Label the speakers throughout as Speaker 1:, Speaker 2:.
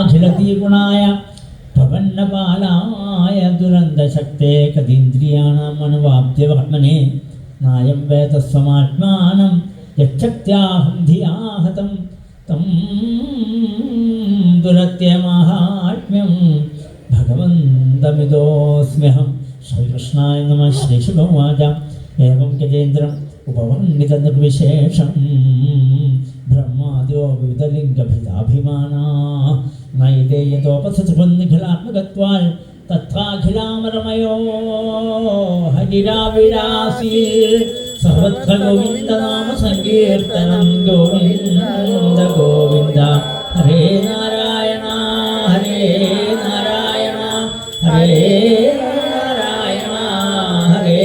Speaker 1: അഖിലതീഗുണായ പ്രപന്നപാലായ ദുരന്തശക്തേ കതീന്ദ്രിയാണാം അനുവാപ്യവർമ്മനെ നായം വേദസ്വമാത്മാനം യക്ഷത്യാഹം ധിയാഹതം. തം ദുരത്യമാഹാത്മ്യം ഭഗവന്തമിതോസ്മ്യഹം ശ്രീകൃഷ്ണായ നമ ശ്രീശുഭവാച ഏവം ഗജേന്ദ്രം ഉപവർണിതനിർവിശേഷം. ബ്രഹ്മാദ്യോ വിവിധലിംഗഭിതാഭിമാനാ നൈതേയതോപസൃബന്ധിഖിലാത്മകത്വാൽ തത്രാഖിലാമരമയോ ഹരിരാവിരാസി സർവത്ര ഗോവിന്ദനാമ സങ്കീർത്തനം ഗോവിന്ദ ഗോവിന്ദ ഹരേ നാരായണ ഹരേ നാരായണ ഹരേ നാരായണ ഹരേ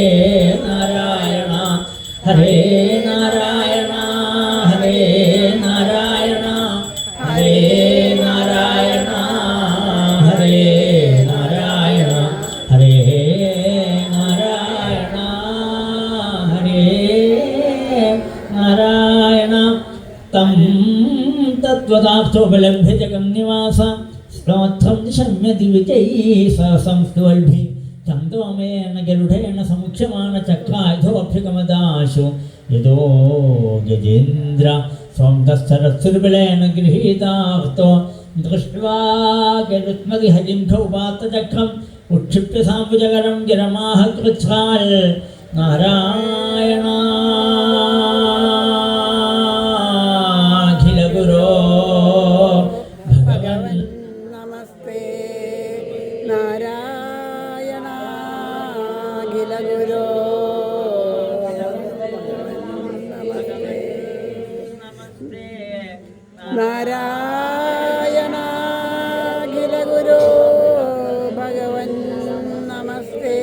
Speaker 1: നാരായണ ഹരേ तत्त्वदार्थोपलभ्य जगन्निवास श्रोत्रं निशम्यति विजयी स संस्तुवल्भि चन्द्रोमेन गरुडेन समुख्यमानचक्रायुधोऽभ्युगमदाशु गजेन्द्र गृहीतार्तो दृष्ट्वा साम्बुजगरं गिरमाह कृच्छाल् नारायणा
Speaker 2: നമസ്തേ നാരായണ അഖില ഗുരോ. നമസ്തേ. നാരായണ അഖില ഗുരോ ഭഗവൻ നമസ്തേ.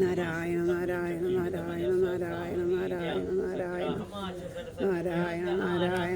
Speaker 2: നാരായണ നാരായണ നാരായണ നാരായണ നാരായണ നാരായണ നാരായണ നാരായണ